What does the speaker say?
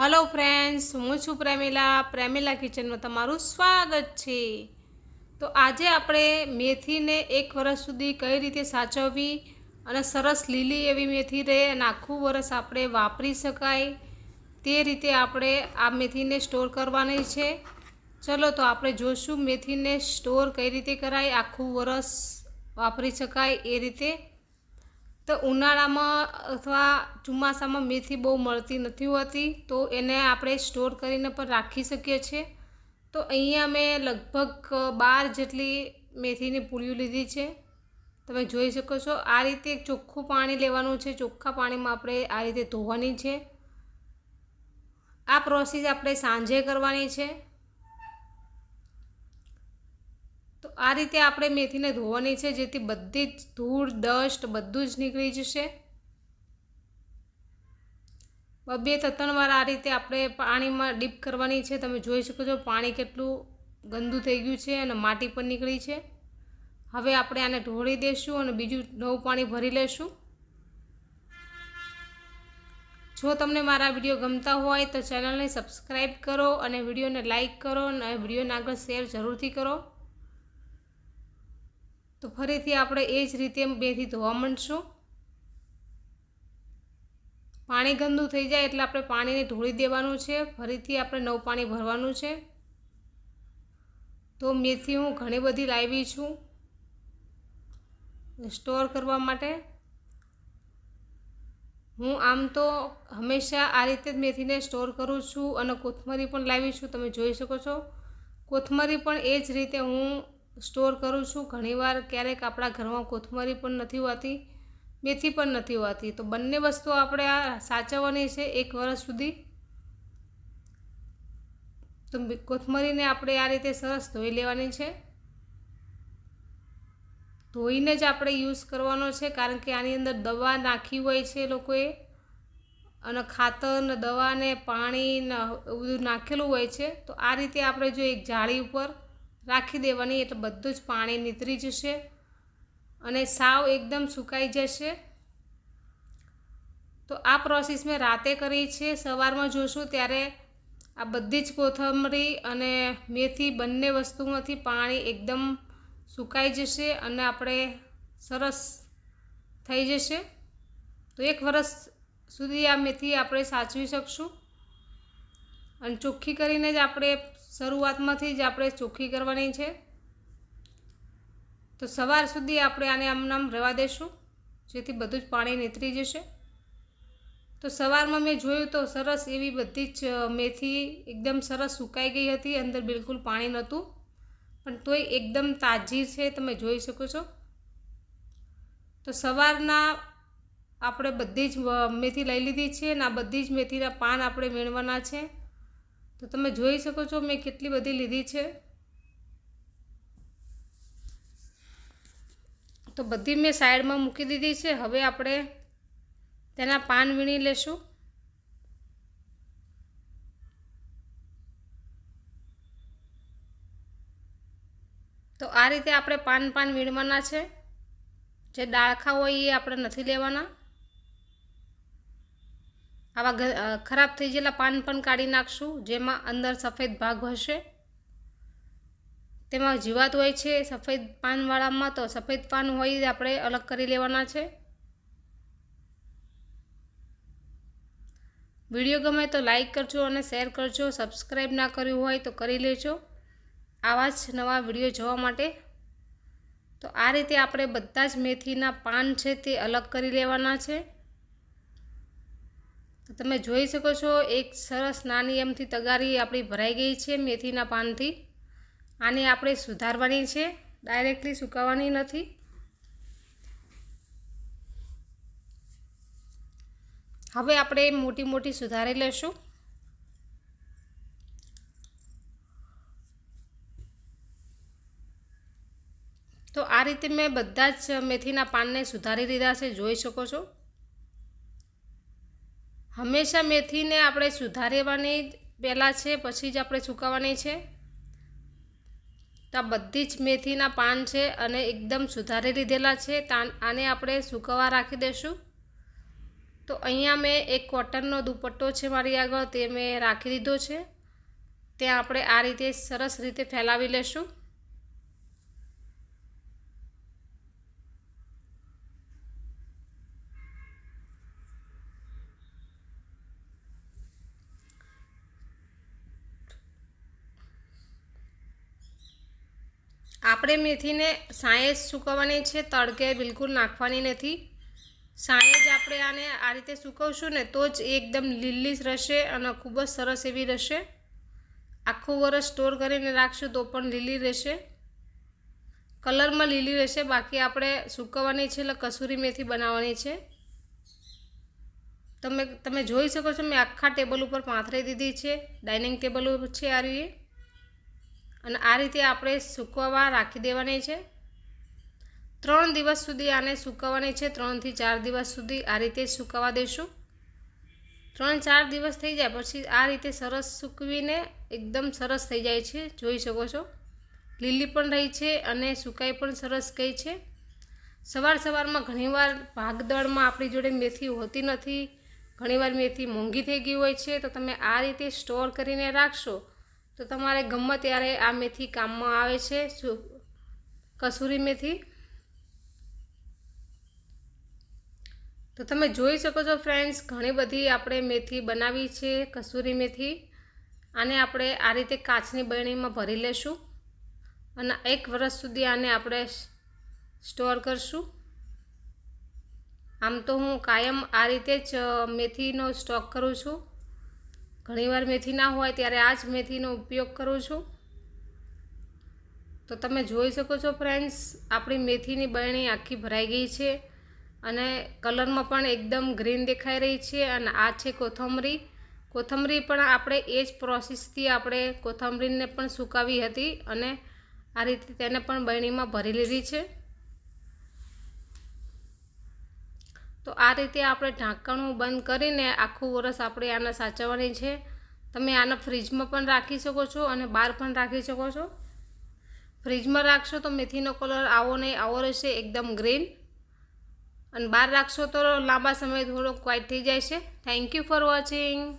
Hello friends હું છું પ્રેમિલા. પ્રેમિલા કિચનમાં તમારું સ્વાગત છે. તો આજે આપણે મેથીને એક વરસ સુધી કઈ રીતે સાચવવી અને સરસ લીલી એવી મેથી રહે અને આખું વરસ આપણે વાપરી શકાય તે રીતે આપણે આ મેથીને સ્ટોર કરવાની છે. ચલો તો આપણે જોશું મેથીને સ્ટોર કઈ રીતે કરાય, આખું વરસ વાપરી શકાય એ રીતે. તો ઉનાળામાં અથવા ચોમાસામાં મેથી બહુ મળતી નથી હોતી, તો એને આપણે સ્ટોર કરીને પણ રાખી શકીએ છીએ. તો અહીંયા મેં લગભગ બાર જેટલી મેથીની પૂળીઓ લીધી છે. તમે જોઈ શકો છો, આ રીતે ચોખ્ખું પાણી લેવાનું છે. ચોખ્ખા પાણીમાં આપણે આ રીતે ધોવાની છે. આ પ્રોસેસ આપણે સાંજે કરવાની છે. તો આ રીતે આપણે મેથીને ધોવાની છે, જેથી બધી જ ધૂળ, ડસ્ટ બધું જ નીકળી જશે. બે ત્રણ વાર આ રીતે આપણે પાણીમાં ડીપ કરવાની છે. તમે જોઈ શકો છો પાણી કેટલું ગંદુ થઈ ગયું છે અને માટી પણ નીકળી છે. હવે આપણે આને ઢોળી દઈશું અને બીજું નવું પાણી ભરી લેશું. જો તમને મારા વીડિયો ગમતા હોય તો ચેનલને સબસ્ક્રાઈબ કરો અને વિડીયોને લાઈક કરો અને વિડીયોને આગળ શેર જરૂરથી કરો. તો ફરીથી આપણે એ જ રીતે બેથી ધોવા માંડશું. પાણી ગંદુ થઈ જાય એટલે આપણે પાણીને ઢોળી દેવાનું છે. ફરીથી આપણે નવું પાણી ભરવાનું છે. તો મેથી હું ઘણી બધી લાવી છું. સ્ટોર કરવા માટે. હું આમ તો હંમેશા આ રીતે જ મેથીને સ્ટોર કરું છું અને કોથમરી પણ લાવી છું. તમે જોઈ શકો છો. કોથમરી પણ એ જ રીતે હું સ્ટોર કરું છું. ઘણીવાર ક્યારેક આપણા ઘરમાં કોથમરી પણ નથી હોતી, મેથી પણ નથી હોતી. તો બંને વસ્તુઓ આપણે આ સાચવવાની છે એક વર્ષ સુધી. તો કોથમરીને આપણે આ રીતે સરસ ધોઈ લેવાની છે. ધોઈને જ આપણે યુઝ કરવાનો છે, કારણ કે આની અંદર દવા નાખી હોય છે લોકોએ. અને ખાતર ને દવા ને પાણી ને એવું નાખેલું હોય છે. તો આ રીતે આપણે જો એક જાળી ઉપર રાખી દેવાની એટલે બધું જ પાણી નીતરી જશે અને સાવ એકદમ સુકાઈ જશે. તો આ પ્રોસેસ મેં રાતે કરી છે. સવારમાં જોશું ત્યારે આ બધી જ કોથમરી અને મેથી બંને વસ્તુમાંથી પાણી એકદમ સુકાઈ જશે અને આપણે સરસ થઈ જશે. તો એક વર્ષ સુધી આ મેથી આપણે સાચવી શકશું. અને ચોખ્ખી કરીને જ આપણે શરૂઆતમાંથી જ આપણે ચોખ્ખી કરવાની છે. તો સવાર સુધી આપણે આને આમ નામ રહેવા દઈશું જેથી બધું જ પાણી નીતરી જશે. તો સવારમાં મેં જોયું તો સરસ એવી બધી જ મેથી એકદમ સરસ સુકાઈ ગઈ હતી, અંદર બિલકુલ પાણી નહોતું. પણ તોય એકદમ તાજી છે, તમે જોઈ શકો છો. તો સવારના આપણે બધી જ મેથી લઈ લીધી છે અને આ બધી જ મેથીના પાન આપણે વીણવાના છે. તો તમે જોઈ શકો છો મેં કેટલી બધી લીધી છે. તો બધી મેં સાઈડમાં મૂકી દીધી છે. હવે આપણે તેના પાન વીણી લેશું. તો આ રીતે આપણે પાન પાન વીણવાના છે. જે ડાળખા હોય એ આપણે નથી લેવાના. આવા ખરાબ થઈ ગયેલા પાન પણ કાઢી નાખશું, જેમાં અંદર સફેદ ભાગ હશે. તેમાં જીવાત હોય છે, સફેદ પાનવાળામાં તો સફેદ પાન હોય આપણે અલગ કરી લેવાના છે. વીડિયો ગમે તો લાઈક કરજો અને શેર કરજો. સબસ્ક્રાઈબ ના કર્યું હોય તો કરી લેજો. આવા જ નવા વીડિયો જોવા માટે. તો આ રીતે આપણે બધા જ મેથીના પાન છે તે અલગ કરી લેવાના છે. તો તમે જોઈ શકો છો, એક સરસ નાની એમથી તગારી આપણી ભરાઈ ગઈ છે મેથીના પાનથી. આને આપણે સુધારવાની છે, ડાયરેક્ટલી સુકાવવાની નથી. હવે આપણે મોટી મોટી સુધારી લેશું. તો આ રીતે મેં બધા જ મેથીના પાનને સુધારી લીધા છે, જોઈ શકો છો. હંમેશા મેથીને આપણે સુધારવાની પહેલાં છે, પછી જ આપણે સુકાવવાની છે. તો આ બધી જ મેથીના પાન છે અને એકદમ સુધારી લીધેલા છે. આને આપણે સુકવવા રાખી દઈશું તો અહીંયા મેં એક કોટનનો દુપટ્ટો છે મારી આગળ, તે મેં રાખી દીધો છે. ત્યાં આપણે આ રીતે સરસ રીતે ફેલાવી લેશું. આપણે મેથીને સાંયે સૂકવવાની છે, તડકે બિલકુલ નાખવાની નથી. સાંયે જ આપણે આને આ રીતે સૂકવશું ને તો જ એકદમ લીલી રહેશે અને ખૂબ જ સરસ એવી રહેશે. આખું વરસ સ્ટોર કરીને રાખશું તો પણ લીલી રહેશે. કલરમાં લીલી રહેશે, બાકી આપણે સૂકવવાની છે એટલે કસૂરી મેથી બનાવવાની છે. તમે તમે જોઈ શકો છો મેં આખા ટેબલ ઉપર પાથરી દીધી છે, ડાઇનિંગ ટેબલ છે આ રીતે અને આ રીતે આપણે સૂકવવા રાખી દેવાની છે. ત્રણ દિવસ સુધી આને સૂકવવાની છે. ત્રણથી ચાર દિવસ સુધી આ રીતે સૂકવવા દઈશું ત્રણ ચાર દિવસ થઈ જાય પછી આ રીતે સરસ સૂકવીને એકદમ સરસ થઈ જાય છે. જોઈ શકો છો. લીલી પણ રહી છે અને સુકાઈ પણ સરસ ગઈ છે. સવાર સવારમાં ઘણીવાર ભાગદળમાં આપણી જોડે મેથી હોતી નથી. ઘણીવાર મેથી મોંઘી થઈ ગઈ હોય છે. તો તમે આ રીતે સ્ટોર કરીને રાખશો. તો તમારે ગમે ત્યારે આ મેથી કામમાં આવે છે કસૂરી મેથી? તો તમે જોઈ શકો છો ફ્રેન્ડ્સ, ઘણી બધી આપણે મેથી બનાવી છે, કસૂરી મેથી. આને આપણે આ રીતે કાચની બરણીમાં ભરી લેશું અને એક વર્ષ સુધી આને આપણે સ્ટોર કરશું. આમ તો હું કાયમ આ રીતે જ મેથીનો સ્ટોક કરું છું. ઘણીવાર મેથી ના હોય ત્યારે આ જ મેથીનો ઉપયોગ કરું છું. તો તમે જોઈ શકો છો ફ્રેન્ડ્સ, આપણી મેથીની બરણી આખી ભરાઈ ગઈ છે અને કલરમાં પણ એકદમ ગ્રીન દેખાઈ રહી છે અને આ છે કોથમરી. કોથમરી પણ આપણે એ જ પ્રોસેસથી આપણે કોથમરીને પણ સુકાવી હતી અને આ રીતે તેને પણ બરણીમાં ભરી લીધી છે. તો આ રીતે આપણે ઢાંકણું બંધ કરીને આખું વરસ આપણે આને સાચવવાની છે. તમે આને ફ્રીજમાં પણ રાખી શકો છો અને બહાર પણ રાખી શકો છો. ફ્રીજમાં રાખશો તો મેથીનો કલર આવો નહીં, આવો રહેશે એકદમ ગ્રીન. અને બહાર રાખશો તો લાંબા સમય થોડોક ક્વાઇટ થઈ જાય છે. Thank you for watching